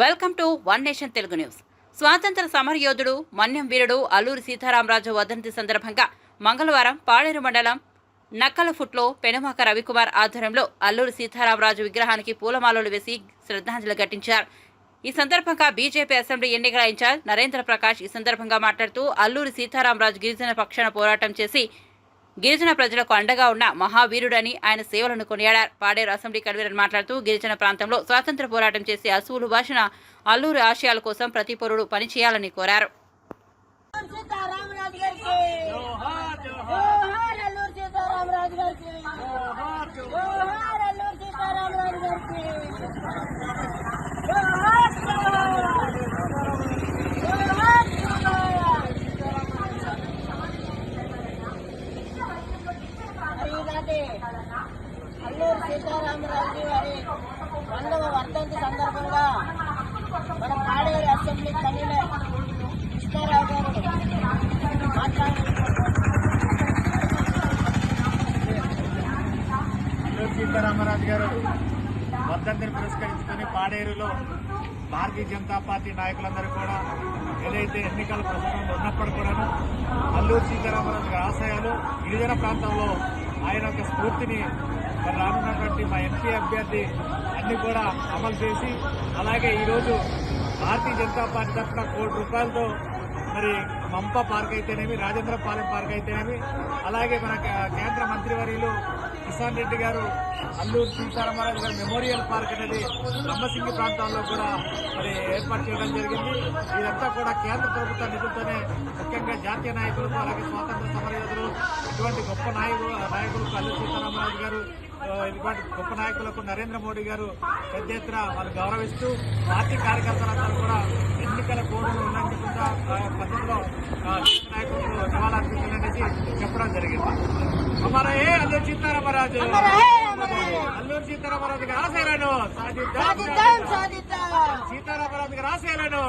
Welcome to one nation Telugu news. స్వాతంత్ర సమరయోధుడు మన్యం వీరుడు అల్లూరి సీతారామరాజు వర్ధంతి సందర్భంగా మంగళవారం పాడేరు మండలం నక్కలఫుట్లో పెనుమాక రవికుమార్ ఆధ్వర్యంలో అల్లూరి సీతారామరాజు విగ్రహానికి పూలమాలలు వేసి శ్రద్ధాంజలి ఘటించారు. ఈ సందర్భంగా బీజేపీ అసెంబ్లీ ఎన్నికల ఇన్ఛార్జ్ నరేంద్ర ప్రకాష్ ఈ సందర్భంగా మాట్లాడుతూ అల్లూరి సీతారామరాజు గిరిజన పక్షాన పోరాటం చేసి గిరిజన ప్రజలకు అండగా ఉన్న మహావీరుడని ఆయన సేవలను కొనియాడారు పాడేరు అసెంబ్లీ కన్వీనర్ మాట్లాడుతూ గిరిజన ప్రాంతంలో స్వాతంత్ర పోరాటం చేసే అసువులు భాషన అల్లూరి ఆశయాల కోసం ప్రతి పౌరుడు పనిచేయాలని కోరారు సీతారామరాజు గారికి జోహార్ అల్లూరు సీతారామరాజు గారికి జోహార్ అల్లూరు సీతారామరాజు గారికి జోహార్ జోహార్ జోహార్ మరి ఈనాటి అల్లూరు సీతారామరాజు గారి వందవ వర్ధంతి సందర్భంగా మన పాడేరు అసెంబ్లీ కన్వీనర్ కృష్ణారావు గారు మాట్లాడుతున్నారు సీతారామరాజు గారు వర్ధంతిని పురస్కరించుకొని పాడేరులో భారతీయ జనతా పార్టీ నాయకులందరూ కూడా ఏదైతే ఎన్నికల ప్రచారంలో ఉన్నప్పుడు కూడాను అల్లూరు సీతారామరాజు గారి ఆశయాలు గిరిజన ప్రాంతంలో ఆయన యొక్క స్ఫూర్తిని మరి రానున్నటువంటి మా ఎంపీ అభ్యర్థి అన్ని కూడా అమలు చేసి అలాగే ఈరోజు భారతీయ జనతా పార్టీ తరఫున కోటి రూపాయలతో మరి మంప పార్క్ అయితేనేమి రాజేంద్రపాలెం పార్క్ అయితేనేమి అలాగే మన కేంద్ర మంత్రివర్యులు కిసాన్ రెడ్డి గారు అల్లూరు సీతారామరాజు గారి మెమోరియల్ పార్క్ అనేది బ్రహ్మసింగి ప్రాంతాల్లో కూడా మరి ఏర్పాటు చేయడం జరిగింది. ఇదంతా కూడా కేంద్ర ప్రభుత్వ నిధులతోనే ముఖ్యంగా జాతీయ నాయకులు అలాగే స్వాతంత్ర సమరయోధులు ఇటువంటి గొప్ప నాయకులు నాయకులకు అల్లూరు సీతారామరాజు గారు ఇటువంటి గొప్ప నాయకులకు నరేంద్ర మోడీ గారు పెద్ద ఎత్తున వాళ్ళు గౌరవిస్తూ పార్టీ కార్యకర్తలందరూ కూడా ఎన్నికల కోడ్ను ఉల్లంఘించకుండా ఆ, పద్ధతిలో నాయకులకు నివాళులర్పించాలనేది చెప్పడం జరిగింది. అమర ఏ అల్లూరు సీతారామరాజు అల్లూరు సీతారామరాజు గారి ఆశయాలను సాధిద్దాం సాధిద్దాం. సీతారామరాజు గారి ఆశయాలను